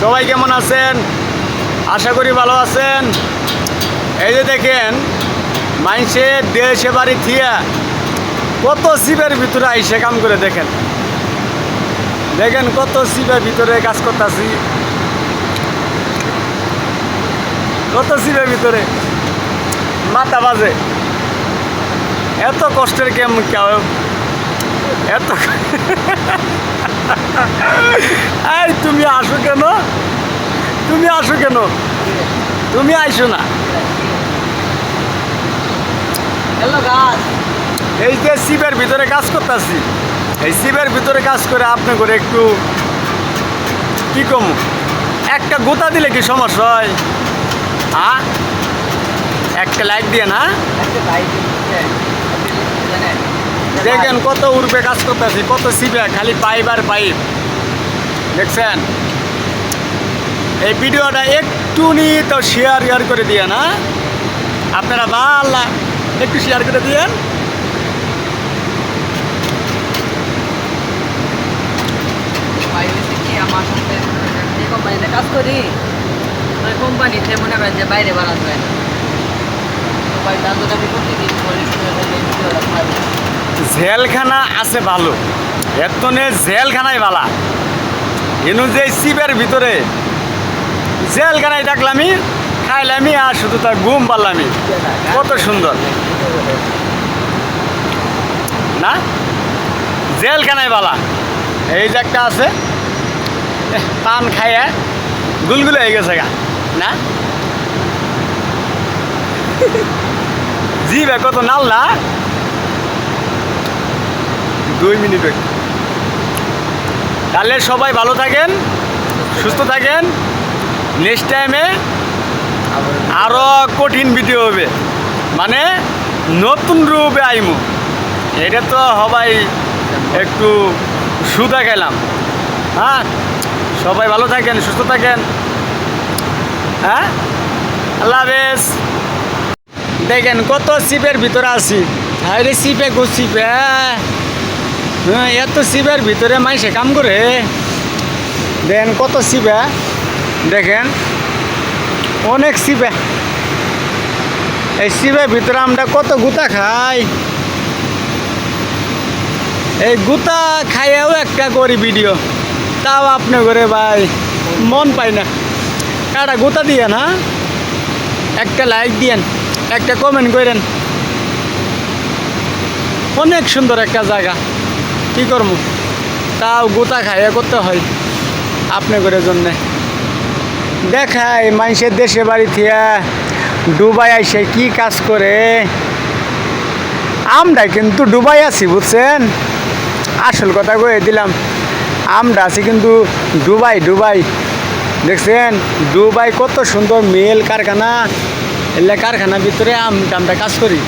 সবাই কেমন আছেন? আশা করি ভালো আছেন। এই যে দেখেন মাইসে দেশে বাড়ি থিয়া কত শিবের ভিতরে আইসে কাম করে দেখেন। দেখেন কত শিবের ভিতরে কাজ করতেছি। কত শিবের ভিতরে মাথা বাজে। এত কষ্টের কেম এত এই তুমি আসো কেন? তুমি আসো কেন? তুমি আইসো না। এই যে শিবের ভিতরে কাজ করতেছি এই শিবের ভিতরে কাজ করে আপনি করে একটু কি কম? একটা গোতা দিলে কি সমস্যা হয়? হ্যাঁ একটা লাইট দিয়ে না? দেখেন কত উর্বে কাজ করতেছি, কত শিবে খালি পাইপ আর পাইপ। দেখছেন? এই ভিডিওটা একটু নি তো শেয়ার ইয়ার করে দিয়ে না আপনারা ভাল্লা একটু শেয়ার করে দিয়েন। আমার সাথে কোম্পানিতে কাজ করি কোম্পানিতে মনে করেন যে বাইরে বাড়ানো যায় না। তো ভাই তার আমি জেলখানা আছে ভালো এতনে জেলখানায় ভালা এনু যে শিবের ভিতরে জেলখানায় ডাকলামি, খাইলামি আর শুধু তার ঘুম পারলামি কত সুন্দর। না? জেলখানায় বালা। এই যে একটা আছে পান খাইয়া গুলগুলো হয়ে গেছে গা। না? জি কত নাল না? দুই মিনিট। তাহলে সবাই ভালো থাকেন, সুস্থ থাকেন। নেক্সট টাইমে আরও কঠিন ভিডিও হবে। মানে নতুন রূপে আইমু। এটা তো সবাই একটু সুদা গেলাম হ্যাঁ? সবাই ভালো থাকেন, সুস্থ থাকেন। হ্যাঁ? আল্লাহ হাফেজ। দেখেন কত শিপের ভিতরে আছি। আরে শিপে গো শিপে হ্যাঁ এত শিবের ভিতরে মাইসে কাম করে। দেখেন কত শিবে দেখেন, অনেক শিবে এই শিবের ভিতরে আমরা কত গুতা খাই। এই গুতা খাইয়াও একটা করি ভিডিও। তাও আপনি করে ভাই, মন পাই না। কাটা গুতা দিয়ে না একটা লাইক দিয়েন, একটা কমেন্ট করেন। অনেক সুন্দর একটা জায়গা। কি করব? তাও গোতা খাইয়া করতে হয় আপনি করে জন্যে। দেখাই, মানুষের দেশে বাড়ি থিয়া ডুবাই আইসে কি কাজ করে? আমরা কিন্তু ডুবাই আছি, বুঝছেন? আসল কথা কয়ে দিলাম, আমরা আছি কিন্তু ডুবাই ডুবাই। দেখছেন? ডুবাই কত সুন্দর মেল কারখানা, এলে কারখানার ভিতরে আমরা কাজ করি।